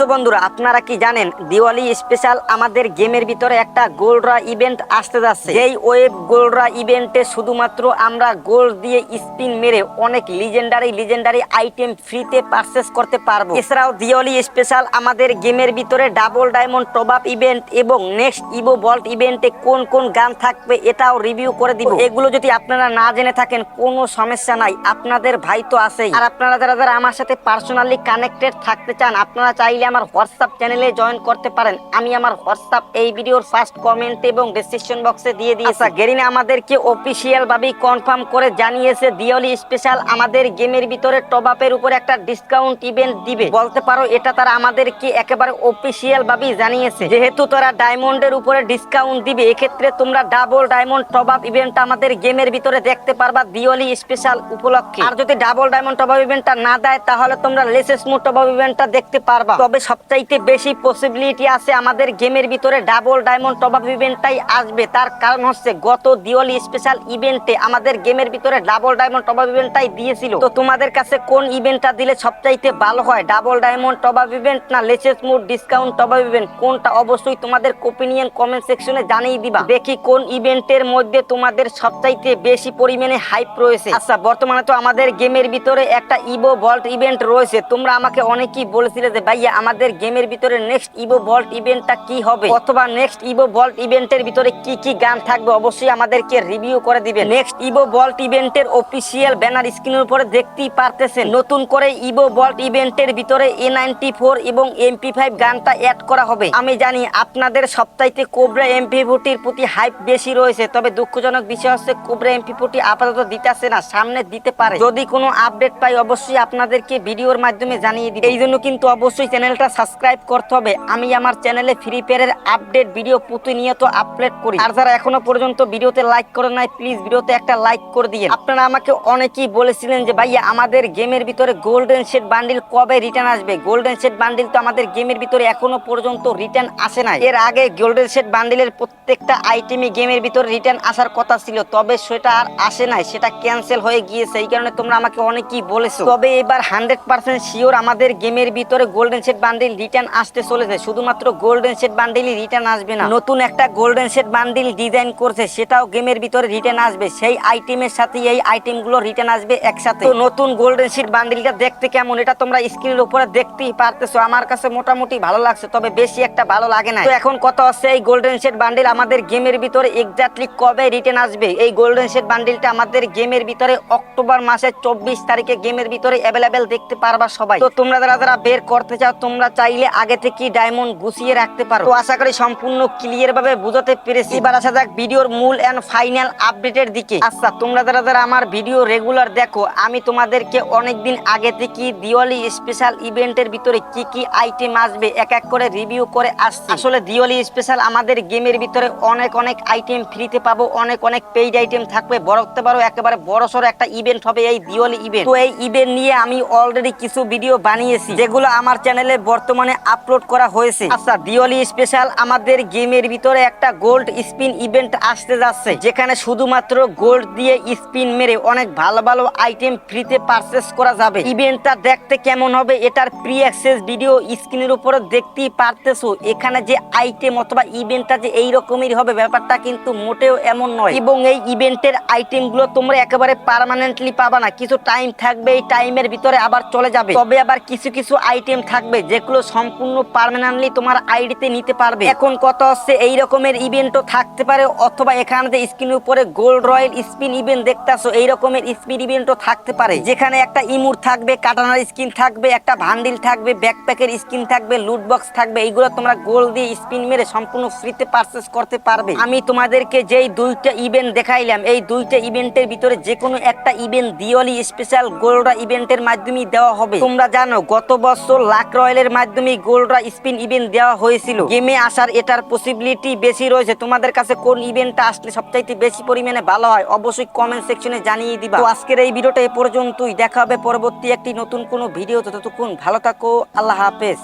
তো বন্ধুরা আপনারা কি জানেন দিওয়ালি স্পেশাল আমাদের গেমের ভিতরে একটা গোল্ডরা ইভেন্ট আসতে যাচ্ছে। এই ওয়েব গোল্ডরা ইভেন্টে শুধুমাত্র আমরা গোল্ড দিয়ে স্পিন মেরে অনেক লিজেন্ডারি লিজেন্ডারি আইটেম ফ্রিতে পারচেস করতে পারব। এছাড়াও দিওয়ালি স্পেশাল আমাদের গেমের ভিতরে double diamond top up event এবং নেক্সট ইভো বল্ট ইভেন্টে কোন কোন গান থাকবে এটাও রিভিউ করে দিব। এগুলো যদি আপনারা না জেনে থাকেন কোনো সমস্যা নাই আপনাদের ভাই তো আছেই। আর আপনারা যারা যারা আমার সাথে পার্সোনালি কানেক্টেড থাকতে চান আপনারা চাইলে আমার হোয়াটসঅ্যাপ চ্যানেলে জয়েন করতে পারেন। আমি আমার হোয়াটসঅ্যাপ এই ভিডিওর ফার্স্ট কমেন্ট এবং ডেসক্রিপশন বক্সে দিয়ে দিয়েছি। আচ্ছা গেরিনা আমাদেরকে অফিসিয়াল ভাবেই কনফার্ম করে জানিয়েছে, দিওয়ালি স্পেশাল আমাদের গেমের ভিতরে টপ আপের উপর একটা ডিসকাউন্ট ইভেন্ট দিবে। বলতে পারো, এটা তারা আমাদেরকে একেবারে অফিসিয়াল ভাবেই জানিয়েছে। যেহেতু তারা ডায়মন্ডের উপরে ডিসকাউন্ট দিবে, এক্ষেত্রে তোমরা double diamond top up event আমাদের গেমের ভিতরে দেখতে পারবা দিওয়ালি স্পেশাল উপলক্ষে। আর যদি ডাবল ডায়মন্ড টপ আপ ইভেন্টটা না দেয়, তাহলে তোমরা লেসেস মো টপ আপ ইভেন্টটা দেখতে পারবা। তবে সবচাইতে বেশি পসিবিলিটি আছে আমাদের গেমের ভিতরে ডাবল ডায়মন্ড টপ আপ ইভেন্টটাই আসবে। তার কারণ হচ্ছে গত দিওয়ালি স্পেশাল ইভেন্টে আমাদের গেমের ভিতরে ডাবল ডায়মন্ড টপ আপ ইভেন্টটাই দিয়েছিল। তো তোমাদের কাছে কোন ইভেন্টটা দিলে সবচাইতে ভালো হয়? Double diamond top up event না laces mode discount top up event কোনটা অবশ্যই তোমাদের ওপিনিয়ন কমেন্ট সেকশনে জানিয়ে দিবা। দেখি কোন ইভেন্টের মধ্যে তোমাদের সবচাইতে বেশি পরিমাণে হাইপ রয়েছে। আচ্ছা বর্তমানে তো আমাদের গেমের ভিতরে একটা ইভো ভল্ট ইভেন্ট রয়েছে। তোমরা আমাকে অনেকেই বলেছিলে যে, ভাইয়া আমাদের গেমের ভিতরে নেক্সট ইভো ভল্ট ইভেন্টটা কি হবে? অথবা নেক্সট ইভো ভল্ট ইভেন্টের ভিতরে কি কি গান থাকবে? অবশ্যই আমাদেরকে রিভিউ করে দিবে নেক্সট ইভো ভল্ট ইভেন্টের অফিসিয়াল ব্যানার স্ক্রিনের উপরে দেখতেই পারতেছেন, নতুন করে ইভো ভল্ট ইভেন্টের ভিতরে এ নাইনটি ফোর এবং এমপি ফাইভ গানটা অ্যাড করা হবে। আমি জানি আপনাদের সপ্তাহে কোবরা এমপি ফোরটির প্রতি হাইপ বেশি রয়েছে, তবে দুঃখজনক বিষয় হচ্ছে কোবরা এমপি ফোরটি আপাতত দিতেছে না, সামনে দিতে পারে। যদি কোনো আপডেট পাই, অবশ্যই আপনাদেরকে ভিডিওর মাধ্যমে জানিয়ে দিই এই জন্য কিন্তু অবশ্যই চ্যানেলটা সাবস্ক্রাইব করতে হবে। আমি আমার চ্যানেলে ফ্রি ফায়ারের আপডেট ভিডিও প্রতিনিয়ত আপলোড করি। আর যারা এখনও পর্যন্ত ভিডিওতে লাইক করে নাই প্লিজ ভিডিওতে একটা লাইক করে দিয়ে আপনারা আমাকে অনেকেই বলেছিলেন যে, ভাইয়া, আমাদের গেমের ভিতরে গোল্ডেন সেট বান্ডিল কবে রিটার্ন আসবে? গোল্ডেন সেট বান্ডিল তো আমাদের গেমের ভিতরে এখনও পর্যন্ত রিটার্ন আসে নাই। এর আগে গোল্ডেন সেট বান্ডিলের প্রত্যেকটা আইটেমই গেমের ভিতরে রিটার্ন আসার কথা ছিল, তবে সেটা আর আসে নাই, সেটা ক্যান্সেল হয়ে গিয়েছে। এই কারণে তোমরা আমাকে অনেকেই বলেছ। তবে এবার হান্ড্রেড পার্সেন্ট শিওর আমাদের গেমের ভিতরে গোল্ডেন সেট বান্ডিল রিটার্ন আসতে চলেছে। শুধুমাত্র গোল্ডেন সেট বান্ডিলই রিটার্ন আসবে না। নতুন একটা গোল্ডেন সেট বান্ডিল ডিজাইন করছে, সেটাও গেমের ভিতরে রিটার্ন আসবে। সেই আইটেমের সাথে এই আইটেমগুলো রিটার্ন আসবে একসাথে। নতুন গোল্ডেন সেট বান্ডিলটা দেখতে কেমন? এটা তোমরা স্ক্রিনের উপরে দেখতেই পারতেছো। আমার কাছে মোটামুটি ভালো লাগছে, তবে বেশি একটা ভালো লাগে না তো এখন কত হচ্ছে, এই গোল্ডেন সেট বান্ডিল আমাদের গেমের ভিতরে এক্স্যাক্টলি কবে রিটার্ন আসবে? এই গোল্ডেন সেট বান্ডিলটা আমাদের গেমের ভিতরে অক্টোবর মাসের চব্বিশ তারিখে গেমের ভিতরে অ্যাভেলেবেল দেখতে পারবা সবাই। তো তোমরা যারা যারা বের করতে চাও, তোমরা চাইলে আগে থেকে ডায়মন্ড গুছিয়ে রাখতে পারো। আশা করি সম্পূর্ণ ক্লিয়ার ভাবে বুঝাতে পেরেছি। এবার আসা যাক ভিডিওর মূল এন্ড ফাইনাল আপডেটের দিকে। আচ্ছা তোমরা যারা যারা আমার ভিডিও রেগুলার দেখো, আমি তোমাদেরকে অনেকদিন আগে থেকে দিওয়ালি স্পেশাল ইভেন্টের ভিতরে কি কি আইটেম আসবে, এক এক করে রিভিউ করে আসছি। আসলে দিওয়ালি স্পেশাল আমাদের গেমের ভিতরে অনেক অনেক আইটেম ফ্রিতে পাবো, অনেক অনেক পেইড আইটেম থাকবে। বড়তে পারো, একেবারে বড় সড়ো একটা ইভেন্ট হবে এই দিওয়ালি ইভেন্ট তো এই ইভেন্ট নিয়ে আমি অলরেডি কিছু ভিডিও বানিয়েছি, যেগুলো আমার চ্যানেলে বর্তমানে আপলোড করা হয়েছে। আচ্ছা দিওয়ালি স্পেশাল আমাদের গেমের ভিতরে একটা গোল্ড স্পিন ইভেন্ট আসতে যাচ্ছে, যেখানে শুধুমাত্র গোল্ড দিয়ে স্পিন মেরে অনেক ভালো ভালো আইটেম ফ্রিতে পারচেস করা যাবে। ইভেন্টটা দেখতে কেমন হবে এটার প্রি অ্যাক্সেস ভিডিও স্ক্রিনের উপরে দেখতেই পারতেছো। এখানে যে আইটেম অথবা ইভেন্টটা যে এই রকমেরই হবে, ব্যাপারটা কিন্তু মোটেও এমন নয়। এবং এই ইভেন্টের আইটেমগুলো তোমরা একেবারে পার্মানেন্টলি পাবা না। কিছু টাইম থাকবে, এই টাইমের ভিতরে আবার চলে যাবে। তবে আবার কিছু কিছু আইটেম থাকবে যেগুলো সম্পূর্ণ পার্মানেন্টলি তোমার আইডিতে নিতে পারবে। এখন কত হচ্ছে এই রকমের ইভেন্টও থাকতে পারে, অথবা এখানে যে স্ক্রিনের উপরে গোল্ড রয়্যাল স্পিন ইভেন্ট দেখতেছো, এই রকমের স্পিন ইভেন্টও থাকতে পারে। যেখানে একটা ইমুর থাকবে, কাটানার স্কিন থাকবে, একটা ভান্ডিল থাকবে ব্যাকপ্যাকের স্কিন থাকবে লুট বক্স থাকবে, এইগুলো তোমরা গোল দিয়ে স্পিন মেরে সম্পূর্ণ ফ্রিতে পারচেস করতে পারবে। আমি তোমাদেরকে যেই দুইটা ইভেন্ট দেখাইলাম, এই দুইটা ইভেন্টের ভিতরে যে কোনো একটা ইভেন্ট দিওয়ালি স্পেশাল গোল্ডরা ইভেন্টের মাধ্যমে দেওয়া হবে। তোমরা জানো, গত বছর লাখ লাক রয়্যালের মাধ্যমে গোলরা স্পিন ইভেন্ট দেওয়া হয়েছিল। গেমে আসার এটার পসিবিলিটি বেশি রয়েছে। তোমাদের কাছে কোন ইভেন্টটা আসলে সবচাইতে বেশি পরিমাণে ভালো হয়, অবশ্যই কমেন্ট সেকশনে জানিয়ে দিবা। তো আজকের এই ভিডিওটা এ পর্যন্তই। দেখা হবে পরবর্তী একটি নতুন কোনো ভিডিও ততক্ষণ ভালো থাকো, আল্লাহ হাফেজ।